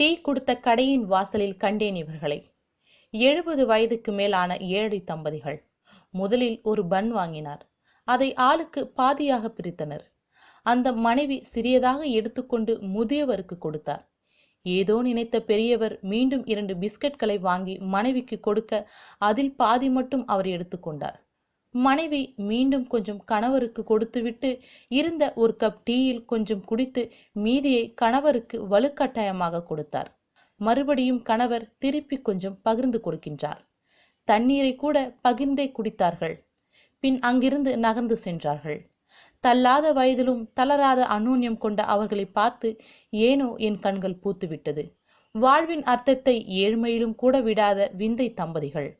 Tea கொடுத்த கடையின் வாசலில் கண்டேன் இவர்களை. எழுபது வயதுக்கு மேலான ஏழை தம்பதிகள். முதலில் ஒரு பன் வாங்கினார். அதை ஆளுக்கு பாதியாக பிரித்தனர். அந்த மனைவி சிறியதாக எடுத்துக்கொண்டு முதியவருக்கு கொடுத்தார். ஏதோ நினைத்த பெரியவர் மீண்டும் இரண்டு பிஸ்கட்களை வாங்கி மனைவிக்கு கொடுக்க அதில் பாதி மட்டும் அவர் எடுத்துக்கொண்டார். மனைவி மீண்டும் கொஞ்சம் கணவருக்கு கொடுத்துவிட்டு இருந்த ஒரு கப் டீயில் கொஞ்சம் குடித்து மீதியை கணவருக்கு வலுக்கட்டாயமாக கொடுத்தார். மறுபடியும் கணவர் திருப்பி கொஞ்சம் பகிர்ந்து கொடுக்கின்றார். தண்ணீரை கூட பகிர்ந்தே குடித்தார்கள். பின் அங்கிருந்து நகர்ந்து சென்றார்கள். தள்ளாத வயதிலும் தளராத அநூன்யம் கொண்ட அவர்களை பார்த்து ஏனோ என் கண்கள் பூத்துவிட்டது. வாழ்வின் அர்த்தத்தை ஏழ்மையிலும் கூட விடாத விந்தை தம்பதிகள்.